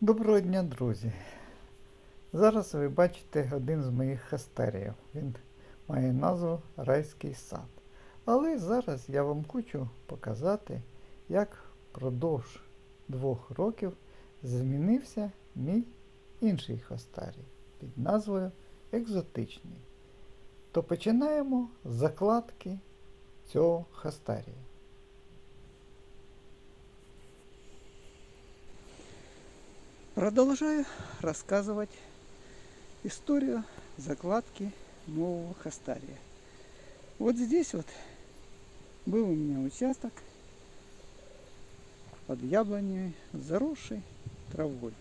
Доброго дня, друзі! Зараз ви бачите один з моїх хастерів. Він має назву Райський сад. Але зараз я вам хочу показати, як впродовж двох років змінився мій інший хастарій під назвою Екзотичний. То починаємо з закладки цього хастарія. Продолжаю рассказывать историю закладки нового хастария. Вот здесь вот был у меня участок под яблонями, заросший травой.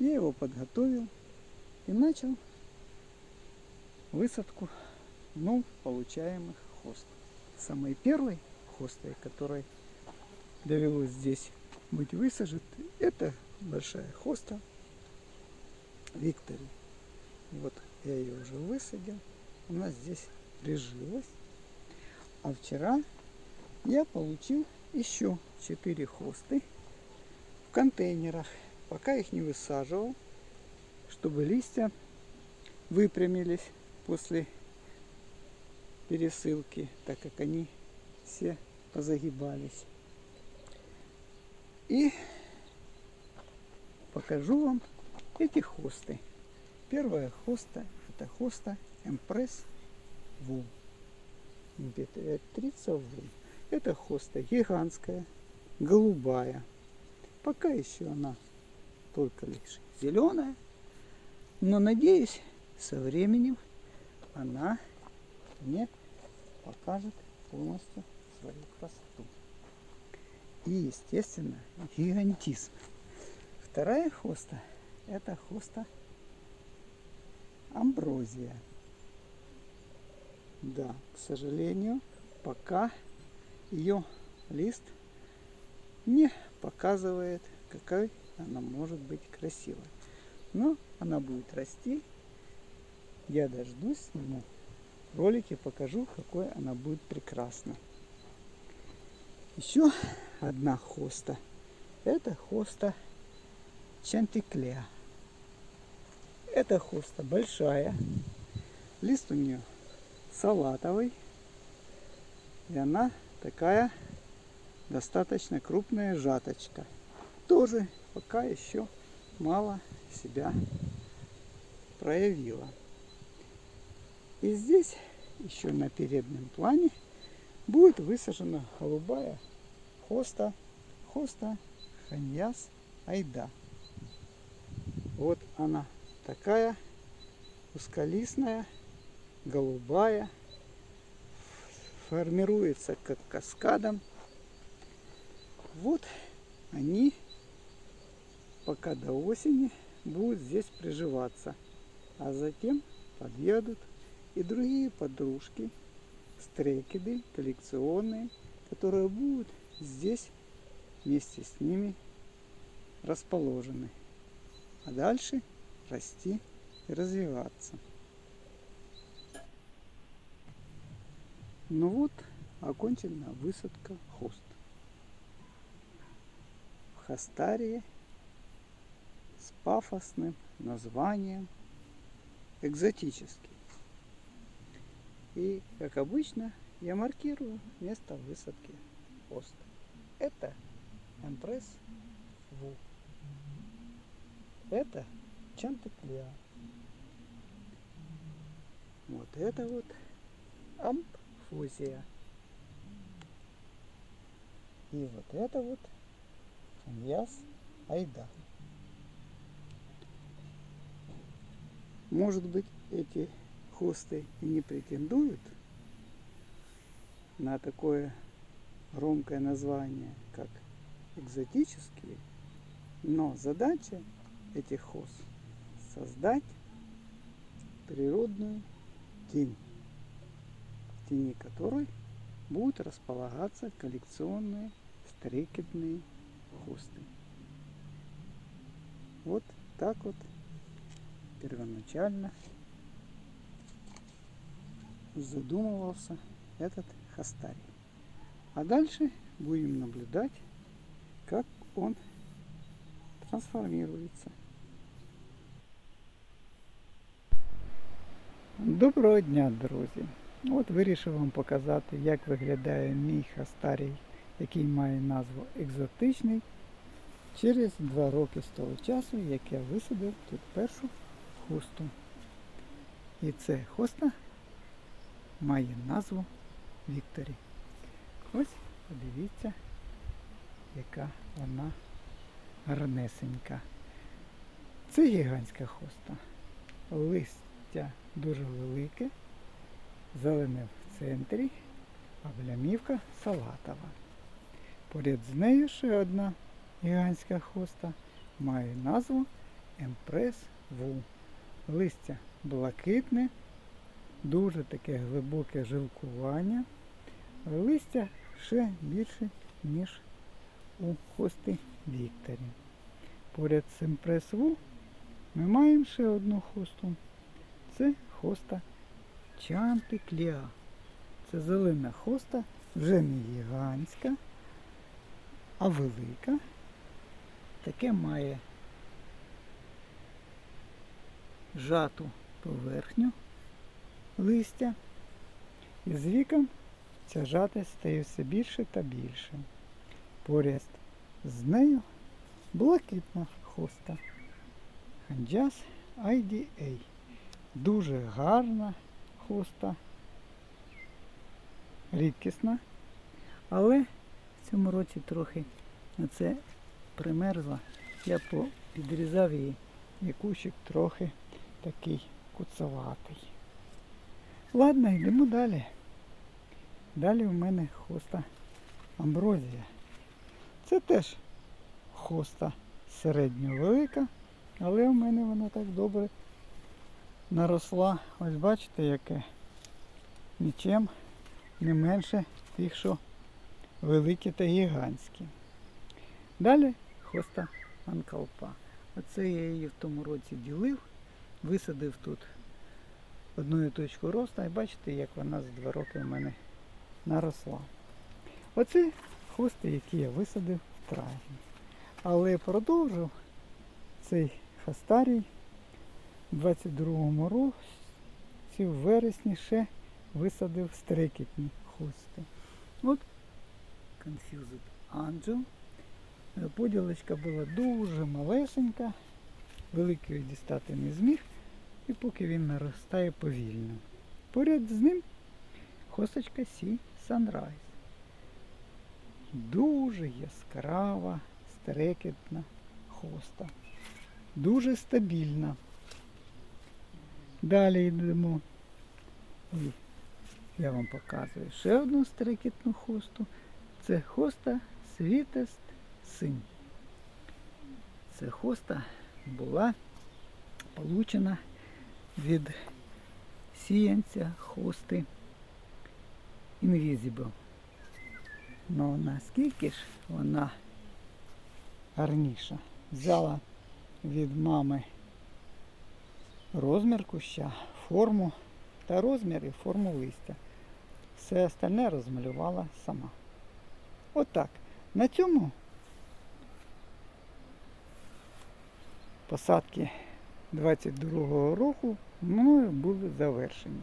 Я его подготовил и начал высадку вновь получаемых хост. Самой первой хостой, которой довелось здесь быть высажен, это большая хоста Виктори. Вот я ее уже высадил. Она здесь прижилась. А вчера я получил еще 4 хосты в контейнерах. Пока их не высаживал, чтобы листья выпрямились после пересылки, так как они все позагибались. И покажу вам эти хосты. Первая хоста это хоста Empress Wool. Императрица Wool. Это хоста гигантская, голубая. Пока еще она только лишь зеленая. Но надеюсь, со временем она мне покажет полностью свою красоту. И, естественно, гигантизм. Вторая хоста – это хоста амброзия. Да, к сожалению, пока ее лист не показывает, какой она может быть красивой. Но она будет расти. Я дождусь, сниму ролики, покажу, какой она будет прекрасна. Еще одна хоста. Это хоста Чантиклеа. Эта хоста большая. Лист у нее салатовый. И она такая достаточно крупная жаточка. Тоже пока еще мало себя проявила. И здесь еще на переднем плане будет высажена голубая хоста, хоста ханьяс айда. Она такая узколистная, голубая, формируется как каскадом. Вот они пока до осени будут здесь приживаться, а затем подъедут и другие подружки, стрекиды коллекционные, которые будут здесь вместе с ними расположены. А дальше расти и развиваться. Ну вот, окончена высадка хост. В Хастарии с пафосным названием экзотический. И, как обычно, я маркирую место высадки хоста. Это Эмпресс Ву. Это Чантеклеа. Вот это вот Ампфузия. И вот это вот Ханьяс Айда. Может быть, эти хосты и не претендуют на такое громкое название, как экзотические, но задача этих хост создать природную тень, в тени которой будут располагаться коллекционные стрекетные хосты. Вот так вот первоначально задумывался этот хастарий. А дальше будем наблюдать, как он трансформируется. Доброго дня, друзі! От вирішив вам показати, як виглядає мій хастарій, який має назву екзотичний, через два роки з того часу, як я висадив тут першу хосту. І це хоста має назву Вікторі. Ось подивіться, яка вона гарнесенька. Це гігантська хоста. Листя дуже велике, зелене в центрі, а блямівка салатова. Поряд з нею ще одна гігантська хоста має назву Емпрес Ву. Листя блакитне, дуже таке глибоке жилкування. Листя ще більше, ніж у хости Вікторі. Поряд з Емпрес Ву ми маємо ще одну хосту. Це хоста Чантикліа. Це зелена хоста, вже не гігантська, а велика. Таке має жату поверхню листя. І з віком ця жатость стає все більше та більше. Поряд з нею блакитна хоста. Ханджас IDA. Дуже гарна хоста. Рідкісна. Але в цьому році трохи на це примерзла. Я підрізав її і кущик трохи такий куцоватий. Ладно, йдемо далі. Далі в мене хоста амброзія. Це теж хоста середньовелика, але в мене вона так добре наросла. Ось бачите, яке нічим не менше тих, що великі та гігантські. Далі хоста анкалпа. Оце я її в тому році ділив, висадив тут одну точку росту, і бачите, як вона за два роки в мене наросла. Оце хости, які я висадив в травні. Але продовжив цей хастарій у 22-му році в вересні ще висадив стрекітні хости. От Confused Angel. Поділочка була дуже малесенька, великої дістати не зміг, і поки він наростає повільно. Поряд з ним хосточка Sea Sunrise. Дуже яскрава, стрекетна хоста. Дуже стабільна. Далі йдемо. І я вам показую ще одну стрекетну хосту. Це хоста Світест Синь. Це хоста була получена від сіянця хости Invisible. Ну наскільки ж вона гарніша. Взяла від мами розмір куща, форму та розмір і форму листя. Все остальне розмалювала сама. Отак. На цьому посадки 22-го року мною були завершені.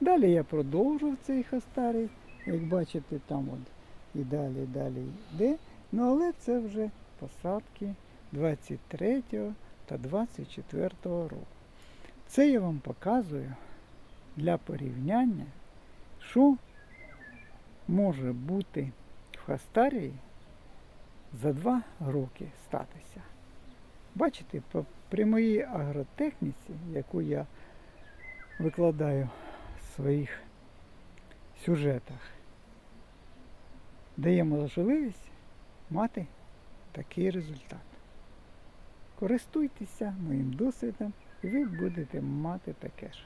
Далі я продовжив цей хастарій. Як бачите, там от і далі, далі йде. Ну але це вже посадки 23 та 24 року. Це я вам показую для порівняння, що може бути в Хастарії за два роки статися. Бачите, при моїй агротехніці, яку я викладаю в своїх сюжетах, дає можливість мати такий результат. Користуйтеся моїм досвідом і ви будете мати таке ж.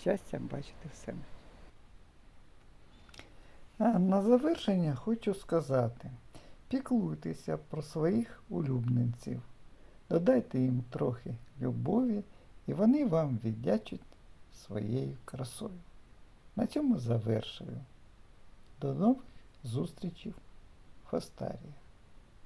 Щастя бачити в себе. На завершення хочу сказати: піклуйтеся про своїх улюбленців, додайте їм трохи любові, і вони вам віддячать своєю красою. На цьому завершую. До нових зустрічей в Хостарії.